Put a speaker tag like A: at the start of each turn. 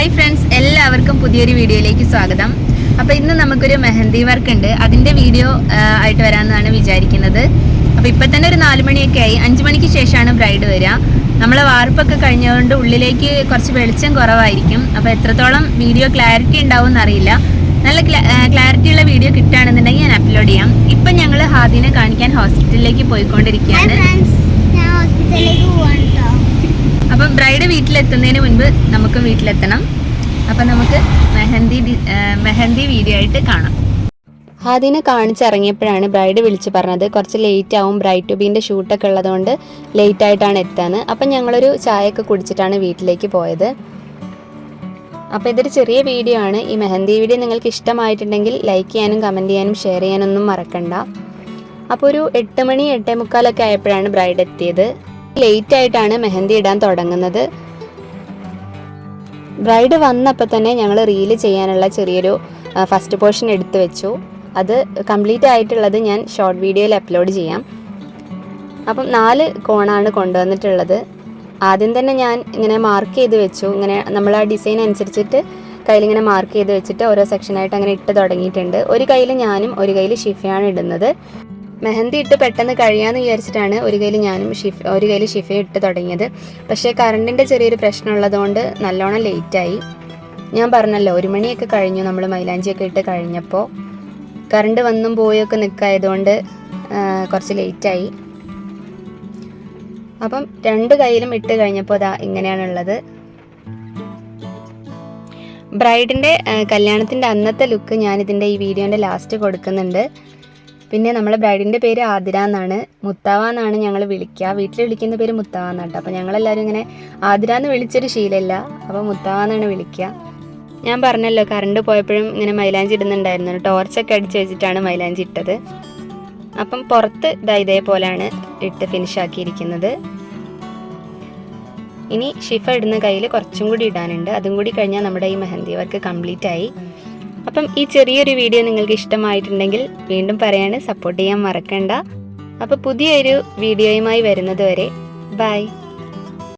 A: Hi friends എല്ലാവർക്കും പുതിയൊരു വീഡിയോയിലേക്ക് സ്വാഗതം. അപ്പോൾ ഇന്ന് നമുക്കൊരു മെഹന്തി വർക്ക് ഉണ്ട്. അതിന്റെ വീഡിയോ ആയിട്ട് വരാമെന്നാണ് വിചാരിക്കുന്നത്. അപ്പോൾ ഇപ്പം തന്നെ ഒരു നാല് മണിയൊക്കെ ആയി അഞ്ച് മണിക്ക് ശേഷമാണ് ബ്രൈഡ് വരിക. നമ്മളെ വാർപ്പൊക്കെ കഴിഞ്ഞതുകൊണ്ട് ഉള്ളിലേക്ക് കുറച്ച് വെളിച്ചം കുറവായിരിക്കും. അപ്പോൾ എത്രത്തോളം വീഡിയോ ക്ലാരിറ്റി ഉണ്ടാവും എന്നറിയില്ല. നല്ല ക്ലാരിറ്റി ഉള്ള വീഡിയോ കിട്ടുകയാണെന്നുണ്ടെങ്കിൽ ഞാൻ അപ്ലോഡ് ചെയ്യാം. ഇപ്പം ഞങ്ങൾ ഹാദിനെ കാണിക്കാൻ ഹോസ്പിറ്റലിലേക്ക് പോയിക്കൊണ്ടിരിക്കുകയാണ്. വീട്ടിലെത്തുന്നതിന് മുൻപ് നമുക്ക് വീട്ടിലെത്തണം. അപ്പം നമുക്ക് മെഹന്തി മെഹന്തി വീഡിയോ ആയിട്ട് കാണാം. ഹാദിനെ കാണിച്ചിറങ്ങിയപ്പോഴാണ് ബ്രൈഡ് വിളിച്ച് പറഞ്ഞത് കുറച്ച് ലേറ്റ് ആവും ബ്രൈഡ് ട്യൂബിന്റെ ഷൂട്ടൊക്കെ ഉള്ളതുകൊണ്ട് ലേറ്റ് ആയിട്ടാണ് എത്താന്ന്. അപ്പം ഞങ്ങളൊരു ചായയൊക്കെ കുടിച്ചിട്ടാണ് വീട്ടിലേക്ക് പോയത്. അപ്പോൾ ഇതൊരു ചെറിയ വീഡിയോ ആണ്. ഈ മെഹന്തി വീഡിയോ നിങ്ങൾക്ക് ഇഷ്ടമായിട്ടുണ്ടെങ്കിൽ ലൈക്ക് ചെയ്യാനും കമന്റ് ചെയ്യാനും ഷെയർ ചെയ്യാനൊന്നും മറക്കണ്ട. അപ്പോൾ ഒരു എട്ട് മണി എട്ടേ മുക്കാലൊക്കെ ആയപ്പോഴാണ് ബ്രൈഡ് എത്തിയത്. ലേറ്റ് ആയിട്ടാണ് മെഹന്തി ഇടാൻ തുടങ്ങുന്നത്. ബ്രൈഡ് വന്നപ്പോൾ തന്നെ ഞങ്ങൾ റീൽ ചെയ്യാനുള്ള ചെറിയൊരു ഫസ്റ്റ് പോർഷൻ എടുത്തു വെച്ചു. അത് കംപ്ലീറ്റ് ആയിട്ടുള്ളത് ഞാൻ ഷോർട്ട് വീഡിയോയിൽ അപ്ലോഡ് ചെയ്യാം. അപ്പം നാല് കോണാണ് കൊണ്ടുവന്നിട്ടുള്ളത്. ആദ്യം തന്നെ ഞാൻ ഇങ്ങനെ മാർക്ക് ചെയ്ത് വെച്ചു. ഇങ്ങനെ നമ്മൾ ആ ഡിസൈൻ അനുസരിച്ചിട്ട് കയ്യിലിങ്ങനെ മാർക്ക് ചെയ്ത് വെച്ചിട്ട് ഓരോ സെക്ഷനായിട്ട് അങ്ങനെ ഇട്ട് തുടങ്ങിയിട്ടുണ്ട്. ഒരു കയ്യിൽ ഞാനും ഒരു കയ്യിൽ ഷിഫയാണ് ഇടുന്നത്. മെഹന്തി ഇട്ട് പെട്ടെന്ന് കഴിയാന്ന് വിചാരിച്ചിട്ടാണ് ഒരു കയ്യിൽ ഞാനും ഷിഫ് ഒരു കയ്യിൽ ഷിഫയും ഇട്ട് തുടങ്ങിയത്. പക്ഷേ കറണ്ടിന്റെ ചെറിയൊരു പ്രശ്നം ഉള്ളതുകൊണ്ട് നല്ലോണം ലേറ്റായി ഞാൻ പറഞ്ഞല്ലോ ഒരു മണിയൊക്കെ കഴിഞ്ഞു നമ്മൾ മൈലാഞ്ചിയൊക്കെ ഇട്ട് കഴിഞ്ഞപ്പോൾ കറണ്ട് വന്നും പോയൊക്കെ നിൽക്കായതുകൊണ്ട് കുറച്ച് ലേറ്റായി അപ്പം രണ്ട് കയ്യിലും ഇട്ട് കഴിഞ്ഞപ്പോൾ അതാ ഇങ്ങനെയാണുള്ളത്. ബ്രൈഡിന്റെ കല്യാണത്തിന്റെ അന്നത്തെ ലുക്ക് ഞാനിതിന്റെ ഈ വീഡിയോന്റെ ലാസ്റ്റ് കൊടുക്കുന്നുണ്ട്. പിന്നെ നമ്മളെ ബ്രൈഡിന്റെ പേര് ആതിര എന്നാണ്. മുത്താവ എന്നാണ് ഞങ്ങൾ വിളിക്കുക വീട്ടിൽ വിളിക്കുന്ന പേര് മുത്താവ എന്നാട്ടോ അപ്പോൾ ഞങ്ങളെല്ലാവരും ഇങ്ങനെ ആതിര എന്ന് വിളിച്ചൊരു ശീലമില്ല അപ്പോൾ മുത്താവ എന്നാണ് വിളിക്കുക ഞാൻ പറഞ്ഞല്ലോ കറണ്ട് പോയപ്പോഴും ഇങ്ങനെ മൈലാഞ്ചി ഇടുന്നുണ്ടായിരുന്നു. ടോർച്ചൊക്കെ അടിച്ച് വെച്ചിട്ടാണ് മൈലാഞ്ചി ഇട്ടത്. അപ്പം പുറത്ത് ഇതാ ഇതേപോലെയാണ് ഇട്ട് ഫിനിഷ് ആക്കിയിരിക്കുന്നത്. ഇനി ഷിഫ ഇടുന്ന കയ്യിൽ കുറച്ചും കൂടി ഇടാനുണ്ട്. അതും കൂടി കഴിഞ്ഞാൽ നമ്മുടെ ഈ മെഹന്തി വർക്ക് കംപ്ലീറ്റ് ആയി. അപ്പം ഈ ചെറിയൊരു വീഡിയോ നിങ്ങൾക്ക് ഇഷ്ടമായിട്ടുണ്ടെങ്കിൽ വീണ്ടും പറയാണ് സപ്പോർട്ട് ചെയ്യാൻ മറക്കണ്ട. അപ്പോൾ പുതിയൊരു വീഡിയോയുമായി വരുന്നത് വരെ ബൈ